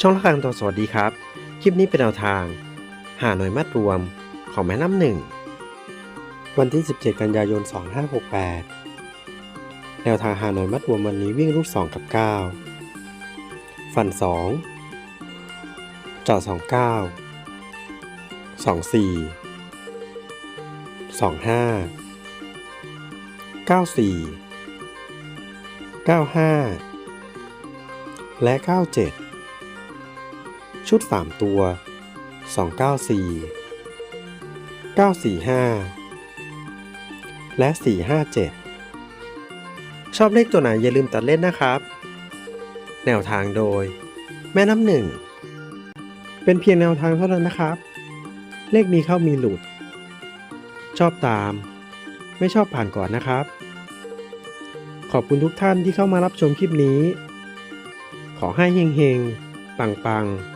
ช่องละครังตัวสวัสดีครับ คลิปนี้เป็นแนวทาง หาหน่วยมัดรวมของแม่น้ำหนึ่ง วันที่ 17 กันยายน 2568 แนวทางหาหน่วยมัดรวมวันนี้วิ่งรูด2กับ 9 ฟัน2เจาะ29 24 25 94 95 และ 97 ชุด 3 ตัว 294 945 และ 457 ชอบเลขตัวไหนอย่าลืมตัดเล่นนะครับ แนวทางโดย แม่น้ำหนึ่ง เป็นเพียงแนวทางเท่านั้นนะครับ เลขมีเข้ามีหลุด ชอบตาม ไม่ชอบผ่านก่อนนะครับ ขอบคุณทุกท่านที่เข้ามารับชมคลิปนี้ ขอให้เฮงๆ ปังๆ